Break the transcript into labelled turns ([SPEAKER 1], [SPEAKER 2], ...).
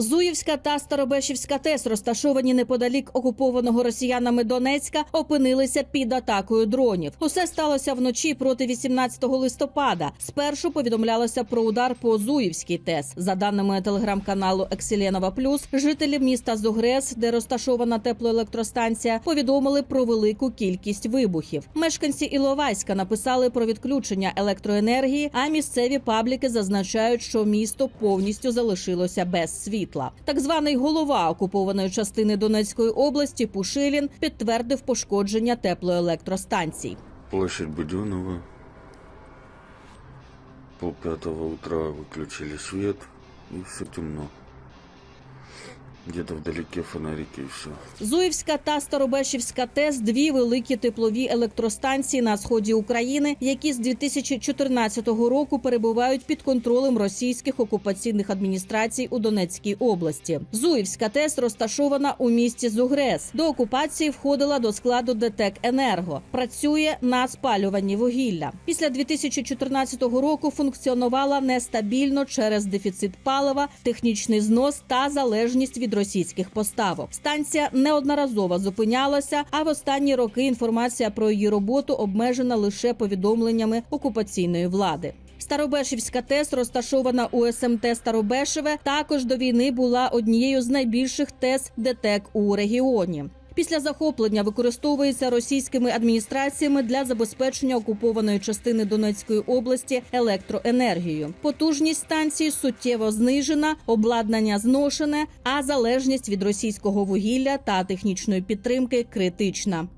[SPEAKER 1] Зуївська та Старобешівська ТЕС, розташовані неподалік окупованого росіянами Донецька, опинилися під атакою дронів. Усе сталося вночі проти 18 листопада. Спершу повідомлялося про удар по Зуївській ТЕС. За даними телеграм-каналу Екселєнова Плюс, жителі міста Зугрес, де розташована теплоелектростанція, повідомили про велику кількість вибухів. Мешканці Іловайська написали про відключення електроенергії, а місцеві пабліки зазначають, що місто повністю залишилося без світла. Так званий голова окупованої частини Донецької області Пушилін підтвердив пошкодження теплоелектростанцій.
[SPEAKER 2] Площадь Буденова. Пол пятого утра виключили світ і все темно. Где-то вдалеке фонарики и все.
[SPEAKER 1] Зуївська та Старобешівська ТЕС – дві великі теплові електростанції на сході України, які з 2014 року перебувають під контролем російських окупаційних адміністрацій у Донецькій області. Зуївська ТЕС розташована у місті Зугрес. До окупації входила до складу ДТЕК Енерго. Працює на спалюванні вугілля. Після 2014 року функціонувала нестабільно через дефіцит палива, технічний знос та залежність від російських поставок. Станція неодноразово зупинялася, а в останні роки інформація про її роботу обмежена лише повідомленнями окупаційної влади. Старобешівська ТЕС, розташована у СМТ Старобешеве, також до війни була однією з найбільших ТЕС ДТЕК у регіоні. Після захоплення використовується російськими адміністраціями для забезпечення окупованої частини Донецької області електроенергією. Потужність станції суттєво знижена, обладнання зношене, а залежність від російського вугілля та технічної підтримки критична.